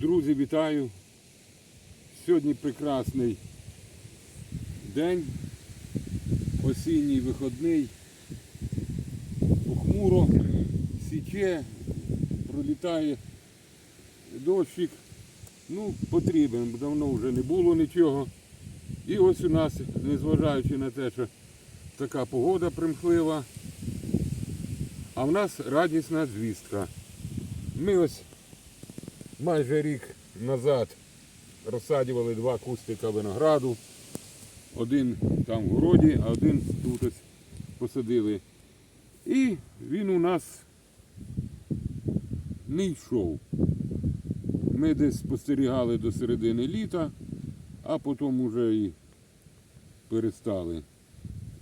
Друзі, вітаю. Сьогодні прекрасний день, осінній виходний. Похмуро, січе, пролітає дощик. Ну, потрібен, бо давно вже не було нічого. І ось у нас, незважаючи на те, що така погода примхлива, а в нас радісна звістка. Ми ось майже рік назад розсадювали два кустика винограду. Один там в городі, а один тут посадили. І він у нас не йшов. Ми десь спостерігали до середини літа, а потім уже і перестали.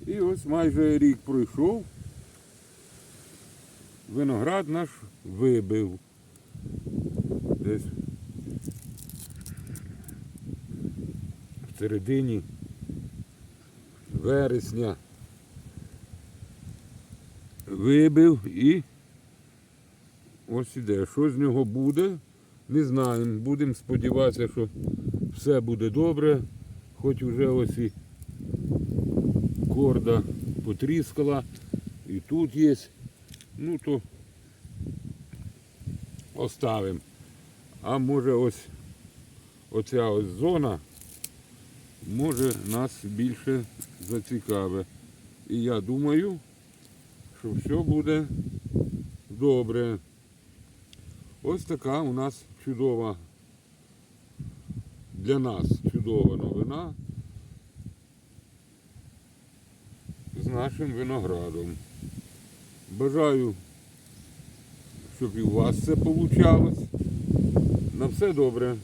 І ось майже рік пройшов. Виноград наш вибив. Десь в середині вересня вибив і ось іде. Що з нього буде, не знаємо. Будемо сподіватися, що все буде добре, хоч вже ось і корда потріскала, і тут є. Ну то оставимо. А може ось оця ось зона може нас більше зацікавить. І я думаю, що все буде добре. Ось така у нас чудова для нас чудова новина з нашим виноградом. Бажаю, щоб і у вас це вийшло. На все добре.